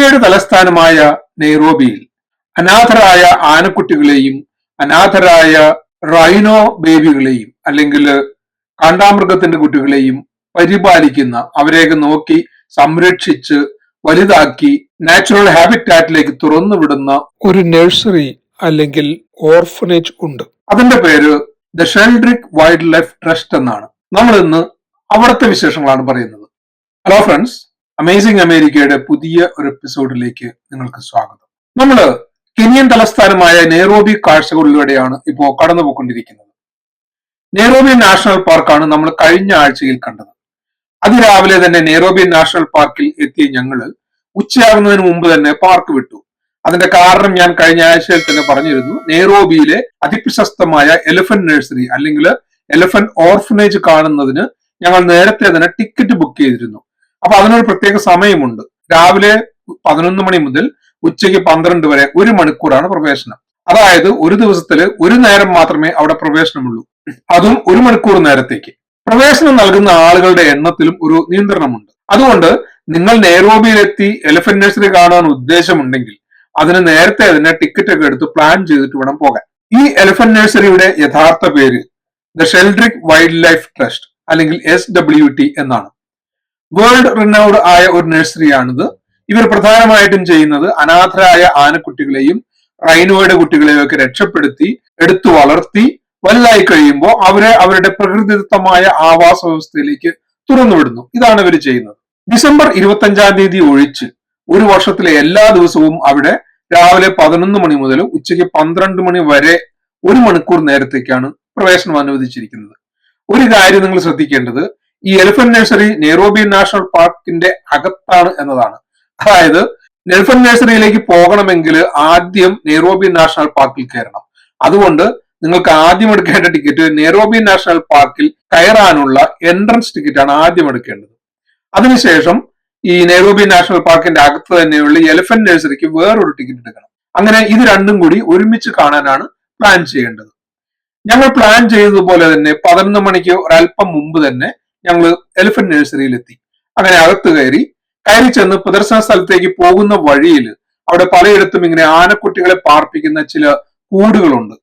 കെനിയയുടെ തലസ്ഥാനമായ നെയ്റോബിയിൽ അനാഥരായ ആനക്കുട്ടികളെയും അനാഥരായ റൈനോ ബേബികളെയും അല്ലെങ്കിൽ കാണ്ടാമൃഗത്തിന്റെ കുട്ടികളെയും പരിപാലിക്കുന്ന അവരെയൊക്കെ നോക്കി സംരക്ഷിച്ച് വലുതാക്കി നാച്ചുറൽ ഹാബിറ്റാറ്റിലേക്ക് തുറന്നു വിടുന്ന ഒരു നഴ്സറി അല്ലെങ്കിൽ ഓർഫനേജ് ഉണ്ട്. അതിന്റെ പേര് the Sheldrick wildlife trust എന്നാണ്. നമ്മൾ ഇന്ന് അവിടുത്തെ വിശേഷങ്ങളാണ് പറയുന്നത്. ഹലോ ഫ്രണ്ട്സ് അമേസിംഗ് അമേരിക്കയുടെ പുതിയ ഒരു എപ്പിസോഡിലേക്ക് നിങ്ങൾക്ക് സ്വാഗതം. നമ്മൾ കെനിയൻ തലസ്ഥാനമായ നെയ്റോബി കാഴ്ചകളിലൂടെയാണ് ഇപ്പോൾ കടന്നുപോയിക്കൊണ്ടിരിക്കുന്നത്. നെയ്റോബി നാഷണൽ പാർക്കാണ് നമ്മൾ കഴിഞ്ഞ ആഴ്ചയിൽ കണ്ടത്. അതിരാവിലെ തന്നെ നെയ്റോബി നാഷണൽ പാർക്കിൽ എത്തിയ ഞങ്ങൾ ഉച്ചയാകുന്നതിന് മുമ്പ് തന്നെ പാർക്ക് വിട്ടു. അതിന്റെ കാരണം ഞാൻ കഴിഞ്ഞ ആഴ്ചയിൽ തന്നെ പറഞ്ഞിരുന്നു. നെയ്റോബിയിലെ അതിപ്രശസ്തമായ എലിഫന്റ് നഴ്സറി അല്ലെങ്കിൽ എലിഫന്റ് ഓർഫനേജ് കാണുന്നതിന് ഞങ്ങൾ നേരത്തെ തന്നെ ടിക്കറ്റ് ബുക്ക് ചെയ്തിരുന്നു. അപ്പൊ അതിനൊരു പ്രത്യേക സമയമുണ്ട്. രാവിലെ പതിനൊന്ന് മണി മുതൽ ഉച്ചയ്ക്ക് പന്ത്രണ്ട് വരെ ഒരു മണിക്കൂറാണ് പ്രവേശനം. അതായത് ഒരു ദിവസത്തിൽ ഒരു നേരം മാത്രമേ അവിടെ പ്രവേശനമുള്ളൂ. അതും ഒരു മണിക്കൂർ നേരത്തേക്ക്. പ്രവേശനം നൽകുന്ന ആളുകളുടെ എണ്ണത്തിലും ഒരു നിയന്ത്രണമുണ്ട്. അതുകൊണ്ട് നിങ്ങൾ നെയ്റോബിയിലെത്തി എലിഫന്റ് നഴ്സറി കാണാൻ ഉദ്ദേശമുണ്ടെങ്കിൽ അതിന് നേരത്തെ തന്നെ ടിക്കറ്റ് ഒക്കെ എടുത്ത് പ്ലാൻ ചെയ്തിട്ട് വേണം പോകാൻ. ഈ എലിഫന്റ് നഴ്സറിയുടെ യഥാർത്ഥ പേര് the Sheldrick wildlife trust അല്ലെങ്കിൽ എസ് ഡബ്ല്യു ടി എന്നാണ്. വേൾഡ് റിനൗഡ് ആയ ഒരു നഴ്സറിയാണിത്. ഇവർ പ്രധാനമായിട്ടും ചെയ്യുന്നത് അനാഥരായ ആനക്കുട്ടികളെയും റൈനോയുടെ കുട്ടികളെയും ഒക്കെ രക്ഷപ്പെടുത്തി എടുത്തു വളർത്തി വലുതായി കഴിയുമ്പോൾ അവരെ അവരുടെ പ്രകൃതിദത്തമായ ആവാസ വ്യവസ്ഥയിലേക്ക് തുറന്നുവിടുന്നു ഇതാണ് ഇവർ ചെയ്യുന്നത്. ഡിസംബർ ഇരുപത്തി അഞ്ചാം തീയതി ഒഴിച്ച് ഒരു വർഷത്തിലെ എല്ലാ ദിവസവും അവിടെ രാവിലെ പതിനൊന്ന് മണി മുതൽ ഉച്ചയ്ക്ക് പന്ത്രണ്ട് മണി വരെ ഒരു മണിക്കൂർ നേരത്തേക്കാണ് പ്രവേശനം അനുവദിച്ചിരിക്കുന്നത്. ഒരു കാര്യം നിങ്ങൾ ശ്രദ്ധിക്കേണ്ടത് ഈ എലിഫന്റ് നഴ്സറി നെയ്റോബി നാഷണൽ പാർക്കിന്റെ അകത്താണ് എന്നതാണ്. അതായത് എലിഫന്റ് നഴ്സറിയിലേക്ക് പോകണമെങ്കിൽ ആദ്യം നെയ്റോബി നാഷണൽ പാർക്കിൽ കയറണം. അതുകൊണ്ട് നിങ്ങൾക്ക് ആദ്യം എടുക്കേണ്ട ടിക്കറ്റ് നെയ്റോബി നാഷണൽ പാർക്കിൽ കയറാനുള്ള എൻട്രൻസ് ടിക്കറ്റാണ് ആദ്യം എടുക്കേണ്ടത്. അതിനുശേഷം ഈ നെയ്റോബി നാഷണൽ പാർക്കിന്റെ അകത്ത് തന്നെയുള്ള എലിഫന്റ് നഴ്സറിക്ക് വേറൊരു ടിക്കറ്റ് എടുക്കണം. അങ്ങനെ ഇത് രണ്ടും കൂടി ഒരുമിച്ച് കാണാനാണ് പ്ലാൻ ചെയ്യേണ്ടത്. ഞങ്ങൾ പ്ലാൻ ചെയ്തതുപോലെ തന്നെ പതിനൊന്ന് മണിക്ക് ഒരല്പം മുമ്പ് തന്നെ ഞങ്ങൾ എലിഫന്റ് നഴ്സറിയിൽ എത്തി അങ്ങനെ അകത്ത് കയറി കയറി ചെന്ന് പ്രദർശന സ്ഥലത്തേക്ക് പോകുന്ന വഴിയിൽ അവിടെ പലയിടത്തും ഇങ്ങനെ ആനക്കുട്ടികളെ പാർപ്പിക്കുന്ന ചില കൂടുകളുണ്ട്.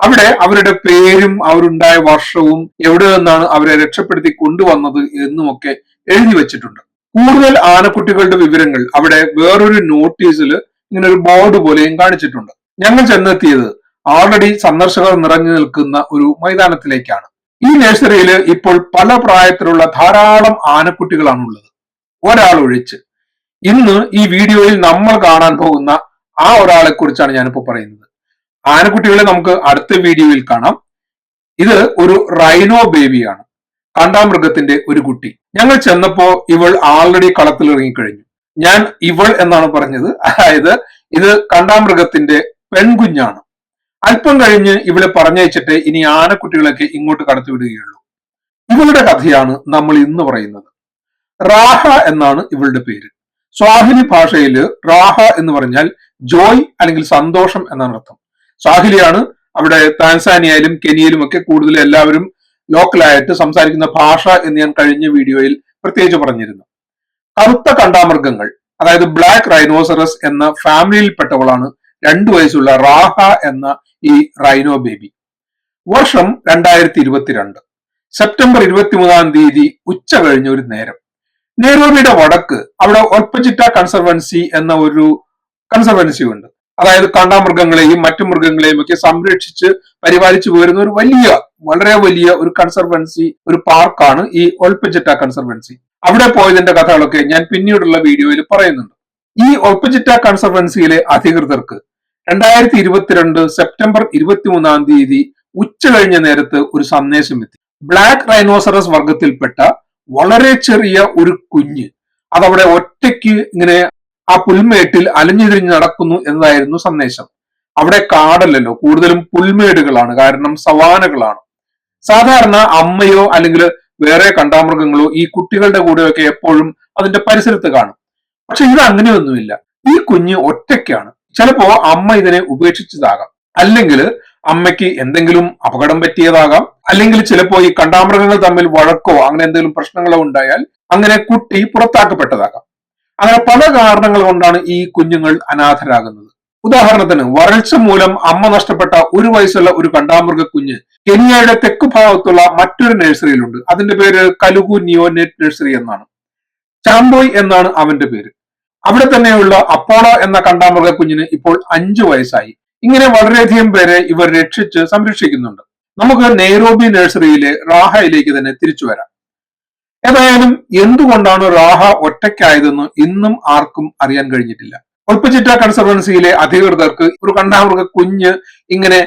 അവിടെ അവരുടെ പേരും അവരുണ്ടായ വർഷവും എവിടെ നിന്നാണ് അവരെ രക്ഷപ്പെടുത്തി കൊണ്ടുവന്നത് എന്നുമൊക്കെ എഴുതി വെച്ചിട്ടുണ്ട്. കൂടുതൽ ആനക്കുട്ടികളുടെ വിവരങ്ങൾ അവിടെ വേറൊരു നോട്ടീസിൽ ഇങ്ങനെ ഒരു ബോർഡ് പോലെയും കാണിച്ചിട്ടുണ്ട്. ഞങ്ങൾ ചെന്നെത്തിയത് ആൾറെഡി സന്ദർശകർ നിറഞ്ഞു നിൽക്കുന്ന ഒരു മൈതാനത്തിലേക്കാണ്. ഈ നഴ്സറിയിൽ ഇപ്പോൾ പല പ്രായത്തിലുള്ള ധാരാളം ആനക്കുട്ടികളാണുള്ളത്. ഒരാൾ ഒഴിച്ച്. ഇന്ന് ഈ വീഡിയോയിൽ നമ്മൾ കാണാൻ പോകുന്ന ആ ഒരാളെ കുറിച്ചാണ് ഞാനിപ്പോൾ പറയുന്നത്. ആനക്കുട്ടികളെ നമുക്ക് അടുത്ത വീഡിയോയിൽ കാണാം. ഇത് ഒരു റൈനോ ബേബിയാണ് കാണ്ടാമൃഗത്തിന്റെ ഒരു കുട്ടി. ഞങ്ങൾ ചെന്നപ്പോ ഇവൾ ആൾറെഡി കളത്തിൽ ഇറങ്ങിക്കഴിഞ്ഞു. ഞാൻ ഇവൾ എന്നാണ് പറഞ്ഞത്. അതായത് ഇത് കാണ്ടാമൃഗത്തിന്റെ പെൺകുഞ്ഞാണ്. അല്പം കഴിഞ്ഞ് ഇവളെ പറഞ്ഞയച്ചിട്ട് ഇനി ആനക്കുട്ടികളൊക്കെ ഇങ്ങോട്ട് കടത്തിവിടുകയുള്ളൂ. ഇവളുടെ കഥയാണ് നമ്മൾ ഇന്ന് പറയുന്നത്. റാഹ എന്നാണ് ഇവളുടെ പേര്. സ്വാഹിലി ഭാഷയിൽ റാഹ എന്ന് പറഞ്ഞാൽ ജോയ് അല്ലെങ്കിൽ സന്തോഷം എന്നാണ് അർത്ഥം. സ്വാഹിലിയാണ് അവിടെ താൻസാനിയയിലും കെനിയയിലും ഒക്കെ കൂടുതൽ എല്ലാവരും ലോക്കലായിട്ട് സംസാരിക്കുന്ന ഭാഷ എന്ന് ഞാൻ കഴിഞ്ഞ വീഡിയോയിൽ പ്രത്യേകിച്ച് പറഞ്ഞിരുന്നു. കറുത്ത കണ്ടാമൃഗങ്ങൾ അതായത് ബ്ലാക്ക് റൈനോസറസ് എന്ന ഫാമിലിയിൽപ്പെട്ടവളാണ് രണ്ടു വയസ്സുള്ള റാഹ എന്ന ഈ റൈനോ ബേബി വർഷം രണ്ടായിരത്തി ഇരുപത്തിരണ്ട് സെപ്റ്റംബർ ഇരുപത്തിമൂന്നാം തീയതി ഉച്ച കഴിഞ്ഞ ഒരു നേരം. നെയ്റോബിയുടെ വടക്ക് അവിടെ ഒൽപ്പച്ചിറ്റ കൺസർവൻസി എന്ന ഒരു കൺസർവൻസി ഉണ്ട്. അതായത് കാണ്ടാമൃഗങ്ങളെയും മറ്റു മൃഗങ്ങളെയും ഒക്കെ സംരക്ഷിച്ച് പരിപാലിച്ചു പോരുന്ന ഒരു വലിയ വളരെ വലിയ ഒരു കൺസർവൻസി ഒരു പാർക്കാണ് ഈ ഒൽപ്പച്ചിറ്റ കൺസർവൻസി. അവിടെ പോയതിന്റെ കഥകളൊക്കെ ഞാൻ പിന്നീടുള്ള വീഡിയോയിൽ പറയുന്നുണ്ട്. ഈ ഒൽപ്പച്ചിറ്റ കൺസർവൻസിയിലെ അധികൃതർക്ക് രണ്ടായിരത്തി ഇരുപത്തിരണ്ട് സെപ്റ്റംബർ ഇരുപത്തിമൂന്നാം തീയതി ഉച്ച കഴിഞ്ഞ നേരത്ത് ഒരു സന്ദേശം എത്തി. ബ്ലാക്ക് റൈനോസറസ് വർഗത്തിൽപ്പെട്ട വളരെ ചെറിയ ഒരു കുഞ്ഞ്. അതവിടെ ഒറ്റയ്ക്ക് ഇങ്ങനെ ആ പുൽമേട്ടിൽ അലഞ്ഞുതിരിഞ്ഞ് നടക്കുന്നു എന്നതായിരുന്നു സന്ദേശം. അവിടെ കാടല്ലല്ലോ കൂടുതലും പുൽമേടുകളാണ് കാരണം സവാനകളാണ്. സാധാരണ അമ്മയോ അല്ലെങ്കിൽ വേറെ കണ്ടാമൃഗങ്ങളോ ഈ കുട്ടികളുടെ കൂടെയൊക്കെ എപ്പോഴും അതിന്റെ പരിസരത്ത് കാണും. പക്ഷെ ഇത് അങ്ങനെയൊന്നുമില്ല. ഈ കുഞ്ഞ് ഒറ്റയ്ക്കാണ്. ചിലപ്പോ അമ്മ ഇതിനെ ഉപേക്ഷിച്ചതാകാം. അല്ലെങ്കിൽ അമ്മയ്ക്ക് എന്തെങ്കിലും അപകടം പറ്റിയതാകാം. അല്ലെങ്കിൽ ചിലപ്പോ ഈ കണ്ടാമൃഗങ്ങൾ തമ്മിൽ വഴക്കോ അങ്ങനെ എന്തെങ്കിലും പ്രശ്നങ്ങളോ ഉണ്ടായാൽ അങ്ങനെ കുട്ടി പുറത്താക്കപ്പെട്ടതാകാം. അങ്ങനെ പല കാരണങ്ങൾ കൊണ്ടാണ് ഈ കുഞ്ഞുങ്ങൾ അനാഥരാകുന്നത്. ഉദാഹരണത്തിന് വരൾച്ച മൂലം അമ്മ നഷ്ടപ്പെട്ട ഒരു വയസ്സുള്ള ഒരു കണ്ടാമൃഗ കുഞ്ഞ് കെനിയയുടെ തെക്ക് ഭാഗത്തുള്ള മറ്റൊരു നഴ്സറിയിലുണ്ട്. അതിന്റെ പേര് കലുഗു നിയോനെറ്റ് നഴ്സറി എന്നാണ്. ചാമ്പോയ് എന്നാണ് അവന്റെ പേര്. അവിടെ തന്നെയുള്ള അപ്പോളോ എന്ന കണ്ടാമൃഗ കുഞ്ഞിന് ഇപ്പോൾ അഞ്ചു വയസ്സായി. ഇങ്ങനെ വളരെയധികം പേരെ ഇവർ രക്ഷിച്ച് സംരക്ഷിക്കുന്നുണ്ട്. നമുക്ക് നെയ്റോബി നഴ്സറിയിലെ റാഹയിലേക്ക് തന്നെ തിരിച്ചു വരാം. ഏതായാലും എന്തുകൊണ്ടാണ് റാഹ ഒറ്റയ്ക്കായതെന്ന് ഇന്നും ആർക്കും അറിയാൻ കഴിഞ്ഞിട്ടില്ല. ഒൽപ്പച്ചിറ്റ കൺസർവൻസിയിലെ അധികൃതർക്ക് ഒരു കണ്ടാമൃഗ കുഞ്ഞ് ഇങ്ങനെ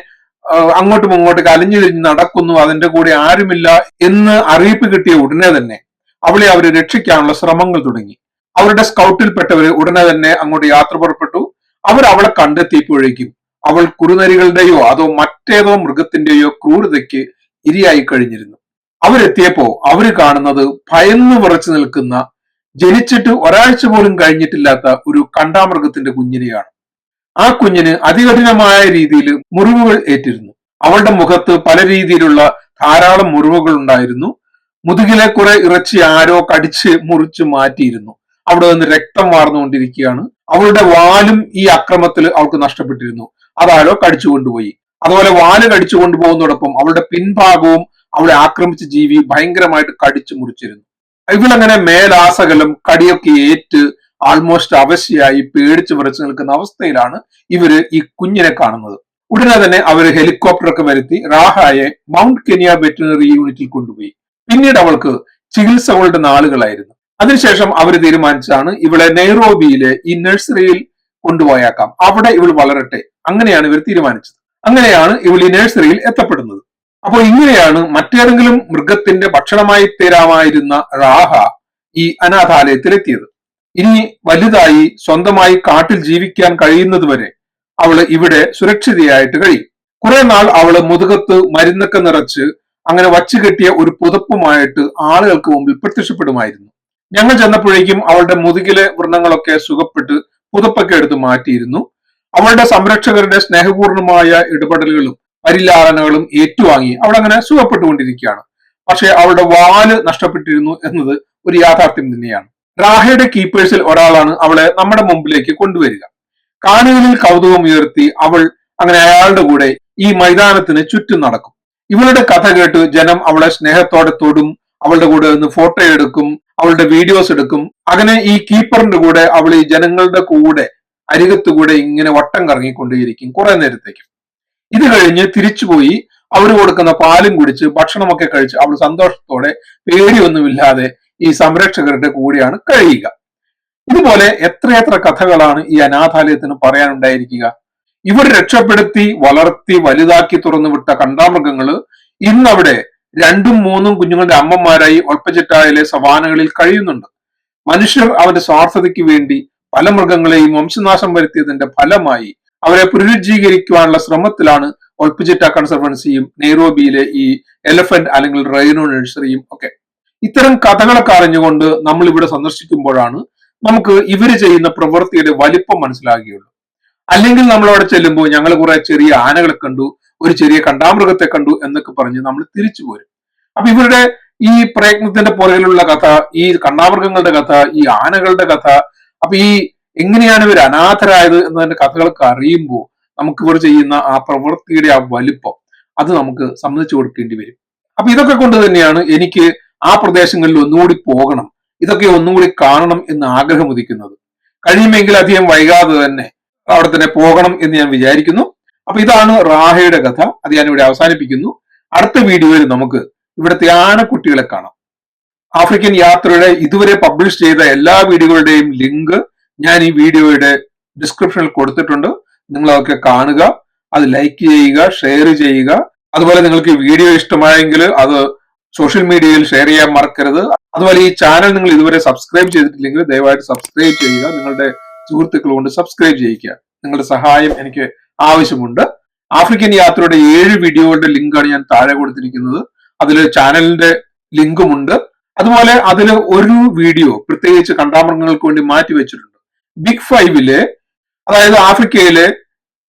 അങ്ങോട്ടും ഇങ്ങോട്ടും അലിഞ്ഞു തിരിഞ്ഞ് നടക്കുന്നു അതിന്റെ കൂടെ ആരുമില്ല എന്ന് അറിയിപ്പ് കിട്ടിയ ഉടനെ തന്നെ അവളെ അവർ രക്ഷിക്കാനുള്ള ശ്രമങ്ങൾ തുടങ്ങി. അവരുടെ സ്കൗട്ടിൽപ്പെട്ടവർ ഉടനെ തന്നെ അങ്ങോട്ട് യാത്ര പുറപ്പെട്ടു. അവർ അവളെ കണ്ടെത്തിയപ്പോഴേക്കും അവൾ കുറുനരികളുടെയോ അതോ മറ്റേതോ മൃഗത്തിന്റെയോ ക്രൂരതയ്ക്ക് ഇരയായി കഴിഞ്ഞിരുന്നു. അവരെത്തിയപ്പോ അവർ കാണുന്നത് ഭയന്നു വിറച്ചു നിൽക്കുന്ന ജനിച്ചിട്ട് ഒരാഴ്ച പോലും കഴിഞ്ഞിട്ടില്ലാത്ത ഒരു കണ്ടാമൃഗത്തിന്റെ കുഞ്ഞിനെയാണ്. ആ കുഞ്ഞിന് അതികഠിനമായ രീതിയിൽ മുറിവുകൾ ഏറ്റിരുന്നു. അവളുടെ മുഖത്ത് പല രീതിയിലുള്ള ധാരാളം മുറിവുകൾ ഉണ്ടായിരുന്നു. മുതുകിലെ കുറെ ഇറച്ചി ആരോ കടിച്ച് മുറിച്ച് മാറ്റിയിരുന്നു. അവിടെ നിന്ന് രക്തം വാർന്നുകൊണ്ടിരിക്കുകയാണ്. അവളുടെ വാലും ഈ അക്രമത്തിൽ അവൾക്ക് നഷ്ടപ്പെട്ടിരുന്നു. അതാരോ കടിച്ചു കൊണ്ടുപോയി. അതുപോലെ വാൽ കടിച്ചു കൊണ്ടുപോകുന്നതോടൊപ്പം അവളുടെ പിൻഭാഗവും അവളെ ആക്രമിച്ച ജീവി ഭയങ്കരമായിട്ട് കടിച്ചു മുറിച്ചിരുന്നു. ഇവളങ്ങനെ മേലാസകലം കടിയൊക്കെ ഏറ്റ് ആൾമോസ്റ്റ് അവശയായി പേടിച്ചു വിറച്ചു നിൽക്കുന്ന അവസ്ഥയിലാണ് ഇവർ ഈ കുഞ്ഞിനെ കാണുന്നത്. ഉടനെ തന്നെ അവർ ഹെലികോപ്റ്റർ ഒക്കെ വരുത്തി റാഹായെ മൗണ്ട് കെനിയ വെറ്റിനറി യൂണിറ്റിൽ കൊണ്ടുപോയി. പിന്നീട് അവൾക്ക് ചികിത്സകളുടെ നാളുകളായിരുന്നു. അതിനുശേഷം അവർ തീരുമാനിച്ചാണ് ഇവളെ നെയ്റോബിയിലെ ഈ നഴ്സറിയിൽ കൊണ്ടുപോയേക്കാം. അവിടെ ഇവൾ വളരട്ടെ. അങ്ങനെയാണ് ഇവർ തീരുമാനിച്ചത്. അങ്ങനെയാണ് ഇവൾ ഈ നഴ്സറിയിൽ എത്തപ്പെടുന്നത്. അപ്പോൾ ഇങ്ങനെയാണ് മറ്റേതെങ്കിലും മൃഗത്തിന്റെ ഭക്ഷണമായി തീരാമായിരുന്ന റാഹ ഈ അനാഥാലയത്തിൽ എത്തിയത് ഇനി വലുതായി സ്വന്തമായി കാട്ടിൽ ജീവിക്കാൻ കഴിയുന്നത് വരെ അവൾ ഇവിടെ സുരക്ഷിതയായിട്ട് കഴിയും. കുറെ നാൾ അവൾ മുതുകത്ത് മരുന്നൊക്കെ നിറച്ച് അങ്ങനെ വച്ചു കെട്ടിയ ഒരു പുതപ്പുമായിട്ട് ആളുകൾക്ക് മുമ്പിൽ പ്രത്യക്ഷപ്പെടുമായിരുന്നു. ഞങ്ങൾ ചെന്നപ്പോഴേക്കും അവളുടെ മുതുകിലെ വൃണങ്ങളൊക്കെ സുഖപ്പെട്ട് പുതപ്പൊക്കെ എടുത്ത് മാറ്റിയിരുന്നു. അവളുടെ സംരക്ഷകരുടെ സ്നേഹപൂർണമായ ഇടപെടലുകളും പരിലാളനകളും ഏറ്റുവാങ്ങി അവൾ അങ്ങനെ സുഖപ്പെട്ടുകൊണ്ടിരിക്കുകയാണ്. പക്ഷെ അവളുടെ വാൽ നഷ്ടപ്പെട്ടിരുന്നു എന്നത് ഒരു യാഥാർത്ഥ്യം തന്നെയാണ്. റാഹയുടെ കീപ്പേഴ്സിൽ ഒരാളാണ് അവളെ നമ്മുടെ മുമ്പിലേക്ക് കൊണ്ടുവരിക. കാണികളിൽ കൗതുകം ഉയർത്തി അവൾ അങ്ങനെ അയാളുടെ കൂടെ ഈ മൈതാനത്തിന് ചുറ്റും നടക്കും. ഇവളുടെ കഥ കേട്ട് ജനം അവളെ സ്നേഹത്തോടെ തൊടും അവളുടെ കൂടെ നിന്ന് ഫോട്ടോ എടുക്കും അവളുടെ വീഡിയോസ് എടുക്കും. അങ്ങനെ ഈ കീപ്പറിന്റെ കൂടെ അവൾ ഈ ജനങ്ങളുടെ കൂടെ അരികത്തുകൂടെ ഇങ്ങനെ വട്ടം കറങ്ങിക്കൊണ്ടേയിരിക്കും കുറെ നേരത്തേക്ക്. ഇത് കഴിഞ്ഞ് തിരിച്ചുപോയി അവർ കൊടുക്കുന്ന പാലും കുടിച്ച് ഭക്ഷണമൊക്കെ കഴിച്ച് അവൾ സന്തോഷത്തോടെ പേടിയൊന്നുമില്ലാതെ ഈ സംരക്ഷകരുടെ കൂടെയാണ് കഴിയുക. ഇതുപോലെ എത്രയെത്ര കഥകളാണ് ഈ അനാഥാലയത്തിന് പറയാനുണ്ടായിരിക്കുക. ഇവർ രക്ഷപ്പെടുത്തി വളർത്തി വലുതാക്കി തുറന്നുവിട്ട കണ്ടാമൃഗങ്ങൾ ഇന്നവിടെ രണ്ടും മൂന്നും കുഞ്ഞുങ്ങളുടെ അമ്മമാരായി ഒൽപ്പച്ചിട്ടായിലെ സവാനകളിൽ കഴിയുന്നുണ്ട്. മനുഷ്യർ അവന്റെ സ്വാർത്ഥതയ്ക്ക് വേണ്ടി പല മൃഗങ്ങളെയും വംശനാശം വരുത്തിയതിന്റെ ഫലമായി അവരെ പുനരുജ്ജീകരിക്കുവാനുള്ള ശ്രമത്തിലാണ് ഒൾപ്പിച്ചിട്ട കൺസർവൻസിയും നെയ്റോബിയിലെ ഈ എലഫന്റ് അല്ലെങ്കിൽ റൈനോ നഴ്സറിയും ഒക്കെ. ഇത്തരം കഥകളൊക്കെ അറിഞ്ഞുകൊണ്ട് നമ്മൾ ഇവിടെ സന്ദർശിക്കുമ്പോഴാണ് നമുക്ക് ഇവർ ചെയ്യുന്ന പ്രവൃത്തിയുടെ വലിപ്പം മനസ്സിലാകുകയുള്ളൂ. അല്ലെങ്കിൽ നമ്മൾ അവിടെ ചെല്ലുമ്പോൾ ഞങ്ങൾ കുറെ ചെറിയ ആനകളെ കണ്ടു ഒരു ചെറിയ കണ്ടാമൃഗത്തെ കണ്ടു എന്നൊക്കെ പറഞ്ഞ് നമ്മൾ തിരിച്ചു പോരും. അപ്പൊ ഇവരുടെ ഈ പ്രയത്നത്തിന്റെ പുറകിലുള്ള കഥ ഈ കണ്ണാമൃഗങ്ങളുടെ കഥ ഈ ആനകളുടെ കഥ അപ്പൊ ഈ എങ്ങനെയാണ് ഇവർ അനാഥരായത് എന്നതിന്റെ കഥകളൊക്കെ അറിയുമ്പോൾ നമുക്ക് ഇവർ ചെയ്യുന്ന ആ പ്രവൃത്തിയുടെ ആ വലിപ്പം അത് നമുക്ക് സമ്മതിച്ചു കൊടുക്കേണ്ടി വരും. അപ്പൊ ഇതൊക്കെ കൊണ്ട് തന്നെയാണ് എനിക്ക് ആ പ്രദേശങ്ങളിൽ ഒന്നുകൂടി പോകണം ഇതൊക്കെ ഒന്നുകൂടി കാണണം എന്ന് ആഗ്രഹം ഉദിക്കുന്നത്. കഴിയുമെങ്കിൽ അധികം വൈകാതെ തന്നെ അവിടെ തന്നെ പോകണം എന്ന് ഞാൻ വിചാരിക്കുന്നു. അപ്പൊ ഇതാണ് റാഹയുടെ കഥ. അത് ഞാനിവിടെ അവസാനിപ്പിക്കുന്നു. അടുത്ത വീഡിയോയിൽ നമുക്ക് ഇവിടുത്തെ ആണക്കുട്ടികളെ കാണാം. ആഫ്രിക്കൻ യാത്രയുടെ ഇതുവരെ പബ്ലിഷ് ചെയ്ത എല്ലാ വീഡിയോകളുടെയും ലിങ്ക് ഞാൻ ഈ വീഡിയോയുടെ ഡിസ്ക്രിപ്ഷനിൽ കൊടുത്തിട്ടുണ്ട്. നിങ്ങൾ അതൊക്കെ കാണുക അത് ലൈക്ക് ചെയ്യുക ഷെയർ ചെയ്യുക. അതുപോലെ നിങ്ങൾക്ക് വീഡിയോ ഇഷ്ടമായെങ്കിൽ അത് സോഷ്യൽ മീഡിയയിൽ ഷെയർ ചെയ്യാൻ മറക്കരുത്. അതുപോലെ ഈ ചാനൽ നിങ്ങൾ ഇതുവരെ സബ്സ്ക്രൈബ് ചെയ്തിട്ടില്ലെങ്കിൽ ദയവായിട്ട് സബ്സ്ക്രൈബ് ചെയ്യുക. നിങ്ങളുടെ സുഹൃത്തുക്കൾ കൊണ്ട് സബ്സ്ക്രൈബ് ചെയ്യിക്കുക. നിങ്ങളുടെ സഹായം എനിക്ക് ആവശ്യമുണ്ട്. ആഫ്രിക്കൻ യാത്രയുടെ ഏഴ് വീഡിയോകളുടെ ലിങ്കാണ് ഞാൻ താഴെ കൊടുത്തിരിക്കുന്നത്. അതിൽ ചാനലിന്റെ ലിങ്കുമുണ്ട്. അതുപോലെ അതിൽ ഒരു വീഡിയോ പ്രത്യേകിച്ച് കണ്ടാമൃഗങ്ങൾക്ക് വേണ്ടി മാറ്റി വെച്ചിട്ടുണ്ട്. ബിഗ് ഫൈവിലെ അതായത് ആഫ്രിക്കയിലെ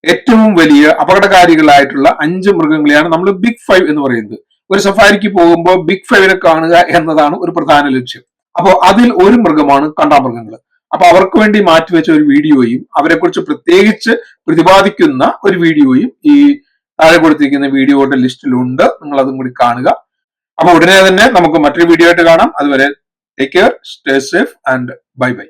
ഏറ്റവും വലിയ അപകടകാരികളായിട്ടുള്ള അഞ്ച് മൃഗങ്ങളെയാണ് നമ്മൾ ബിഗ് ഫൈവ് എന്ന് പറയുന്നത്. ഒരു സഫാരിക്ക് പോകുമ്പോൾ ബിഗ് ഫൈവിനെ കാണുക എന്നതാണ് ഒരു പ്രധാന ലക്ഷ്യം. അപ്പോൾ അതിൽ ഒരു മൃഗമാണ് കണ്ടാമൃഗങ്ങൾ അപ്പൊ അവർക്ക് വേണ്ടി മാറ്റിവെച്ച ഒരു വീഡിയോയും അവരെ കുറിച്ച് പ്രത്യേകിച്ച് പ്രതിപാദിക്കുന്ന ഒരു വീഡിയോയും ഈ താഴെ കൊടുത്തിരിക്കുന്ന വീഡിയോയുടെ ലിസ്റ്റിലുണ്ട്. നിങ്ങൾ അതും കൂടി കാണുക. അപ്പൊ ഉടനെ തന്നെ നമുക്ക് മറ്റൊരു വീഡിയോ ആയിട്ട് കാണാം. അതുവരെ take care stay safe and bye bye